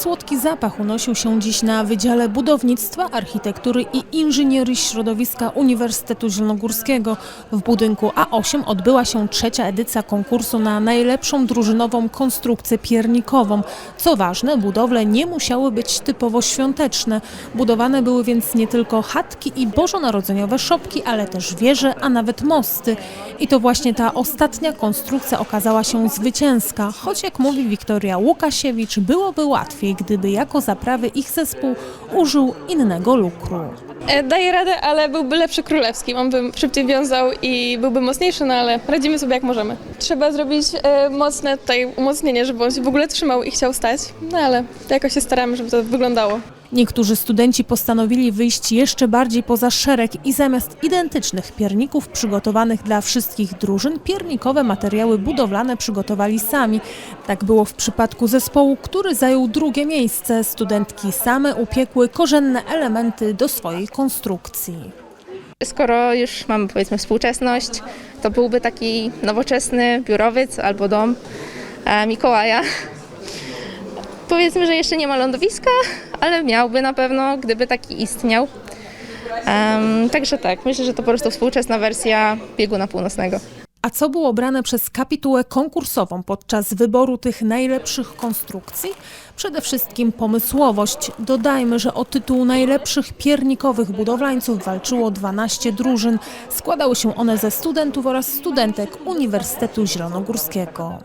słodki zapach unosił się dziś na Wydziale Budownictwa, Architektury i Inżynierii Środowiska Uniwersytetu Zielonogórskiego. W budynku A8 odbyła się trzecia edycja konkursu na najlepszą drużynową konstrukcję piernikową. Co ważne, budowle nie musiały być typowo świąteczne. Budowane były więc nie tylko chatki i bożonarodzeniowe szopki, ale też wieże, a nawet mosty. I to właśnie ta ostatnia konstrukcja okazała się zwycięska, choć jak mówi Wiktoria Łukasiewicz, byłoby łatwiej, gdyby jako zaprawy ich zespół użył innego lukru. E, Daje radę, ale byłby lepszy królewski. On by szybciej wiązał i byłby mocniejszy, no ale radzimy sobie jak możemy. Trzeba zrobić e, mocne tutaj umocnienie, żeby on się w ogóle trzymał i chciał stać. No ale jakoś się staramy, żeby to wyglądało. Niektórzy studenci postanowili wyjść jeszcze bardziej poza szereg i zamiast identycznych pierników przygotowanych dla wszystkich drużyn, piernikowe materiały budowlane przygotowali sami. Tak było w przypadku zespołu, który zajął drugie miejsce. Studentki same upiekły korzenne elementy do swojej konstrukcji. Skoro już mamy powiedzmy współczesność, to byłby taki nowoczesny biurowiec albo dom e, Mikołaja. Powiedzmy, że jeszcze nie ma lądowiska, ale miałby na pewno, gdyby taki istniał. Em, także tak, myślę, że to po prostu współczesna wersja bieguna północnego. A co było brane przez kapitułę konkursową podczas wyboru tych najlepszych konstrukcji? Przede wszystkim pomysłowość. Dodajmy, że o tytuł najlepszych piernikowych budowlańców walczyło 12 drużyn. Składały się one ze studentów oraz studentek Uniwersytetu Zielonogórskiego.